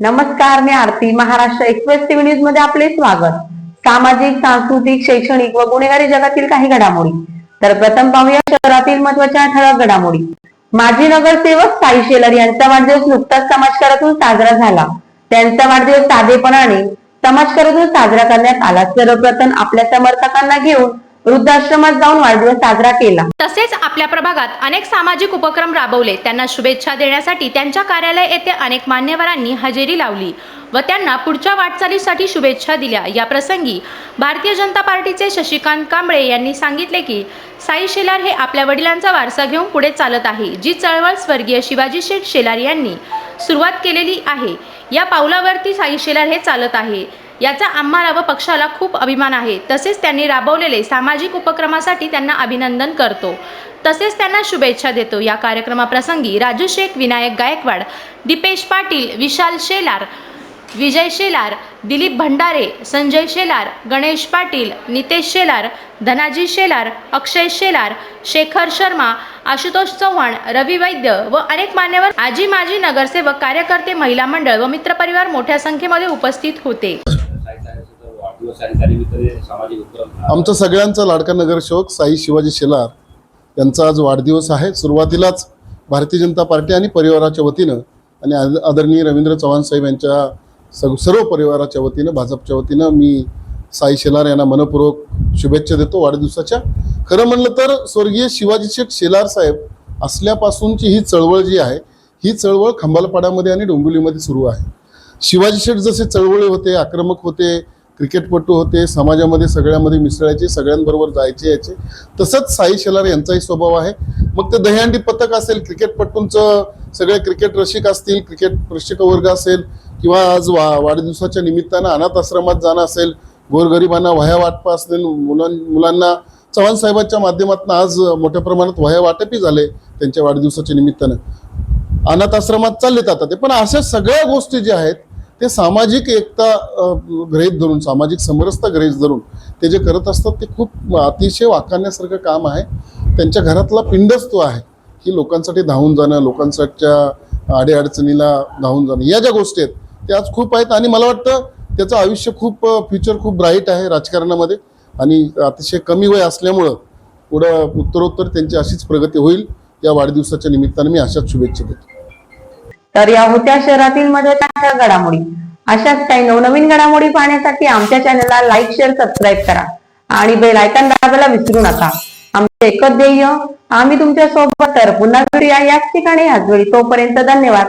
नमस्कार मी Aarti. Maharashtra express TV न्यूजमध्ये आपले स्वागत. सामाजिक सांस्कृतिक शैक्षणिक व गुन्हेगारी जगातील काही घडामोडी. तर प्रथम पाहूया शहरातील महत्त्वाच्या ठळक घडामोडी. माजी नगरसेवक साई शेलर यांचा वाढदिवस नुकताच समाजकारातून साजरा झाला. त्यांचा वाढदिवस साधेपणाने समाजकारातून साजरा करण्यात आला. सर्वप्रथम आपल्या समर्थकांना घेऊन वृद्धाश्रमात जाऊन वाढदिवस साजरा केला. तसेच आपल्या प्रभागात अनेक सामाजिक उपक्रम राबवले. त्यांना शुभेच्छा देण्यासाठी त्यांच्या कार्यालय येथे अनेक मान्यवरांनी हजेरी लावली व त्यांना पुढच्या वाटचालीसाठी शुभेच्छा दिल्या. या प्रसंगी भारतीय जनता पार्टीचे शशिकांत कांबळे यांनी सांगितले की साई शेलार हे आपल्या वडिलांचा वारसा घेऊन पुढे चालत आहे जी चळवळ स्वर्गीय शिवाजी शेठ शेलार यांनी सुरुवात केलेली आहे. या पावलावरती साई शेलार हे चालत आहे. याचा आम्हाला व पक्षाला खूप अभिमान आहे. तसेच त्यांनी राबवलेले सामाजिक उपक्रमासाठी त्यांना अभिनंदन करतो. तसेच त्यांना शुभेच्छा देतो. या कार्यक्रमाप्रसंगी राजू शेख विनायक गायकवाड दीपेश पाटील विशाल शेलार विजय शेलार दिलीप भंडारे संजय शेलार गणेश पाटील नितेश शेलार धनाजी शेलार अक्षय शेलार शेखर शर्मा आशुतोष चव्हाण रवी वैद्य व अनेक मान्यवर आजी माजी नगरसेवक कार्यकर्ते महिला मंडळ व मित्रपरिवार मोठ्या संख्येमध्ये उपस्थित होते. आमचं सगळ्यांचं आमचा सगळ्यांचा लाडका नगरसेवक साई शिवाजी शेलार यांचा आज वाढदिवस आहे. सुरुवातीलाच भारतीय जनता पार्टी आणि परिवाराच्या वतीनं आणि आदरणीय रवींद्र चव्हाण साहेब यांच्या सग सर्व परिवाराच्या वतीनं भाजपच्या वतीनं मी साई शेलार यांना मनपूर्वक शुभेच्छा देतो वाढदिवसाच्या. खरं म्हणलं तर स्वर्गीय शिवाजी शेठ शेलार साहेब असल्यापासूनची ही चळवळ जी आहे ही चळवळ खंबालपाड्यामध्ये आणि डोंबिवलीमध्ये सुरू आहे. शिवाजी शेठ जसे चळवळी होते आक्रमक होते क्रिकेटपटू होते समाजामध्ये सगळ्यामध्ये मिसळायचे सगळ्यांबरोबर जायचे यायचे तसंच साई शेलार यांचाही स्वभाव आहे. मग ते दहीहंडी पथक असेल क्रिकेटपटूंचं सगळे क्रिकेट रसिक असतील क्रिकेट प्रेक्षक वर्ग असेल किंवा आज वा वाढदिवसाच्या निमित्तानं अनाथ आश्रमात जाणं असेल गोरगरिबांना वह्या वाटप असेल मुलां मुलांना चव्हाण साहेबांच्या माध्यमातून आज मोठ्या प्रमाणात वह्या वाटपही झाले त्यांच्या वाढदिवसाच्या निमित्तानं. अनाथ आश्रमात चाललेत आता ते पण अशा सगळ्या गोष्टी ज्या आहेत ते सामाजिक एकता ग्रहित धरून सामाजिक समरसता ग्रहित धरून ते जे करत असतात ते खूप अतिशय वाखाणण्यासारखं काम आहे. त्यांच्या घरातला पिंडच तो आहे. की लोकांसाठी धावून जाणं लोकांसाठीच्या अडीअडचणीला धावून जाणं या ज्या गोष्टी आहेत ते आज खूप आहेत आणि मला वाटतं त्याचं आयुष्य खूप फ्युचर खूप ब्राईट आहे राजकारणामध्ये. आणि अतिशय कमी वय असल्यामुळं पुढं उत्तरोत्तर त्यांची अशीच प्रगती होईल. या वाढदिवसाच्या निमित्ताने मी अशाच शुभेच्छा देतो. तर या होत्या शहरातील महत्त्वाच्या घडामोडी. अशाच काही नवनवीन घडामोडी पाहण्यासाठी आमच्या चॅनलला लाईक शेअर सबस्क्राईब करा. आणि बेल आयकॉन दाबायला विसरू नका. आमचे एकच ध्येय आम्ही तुमच्यासोबत तर पुन्हा भेटूया. याच ठिकाणी आज वेळी तोपर्यंत धन्यवाद.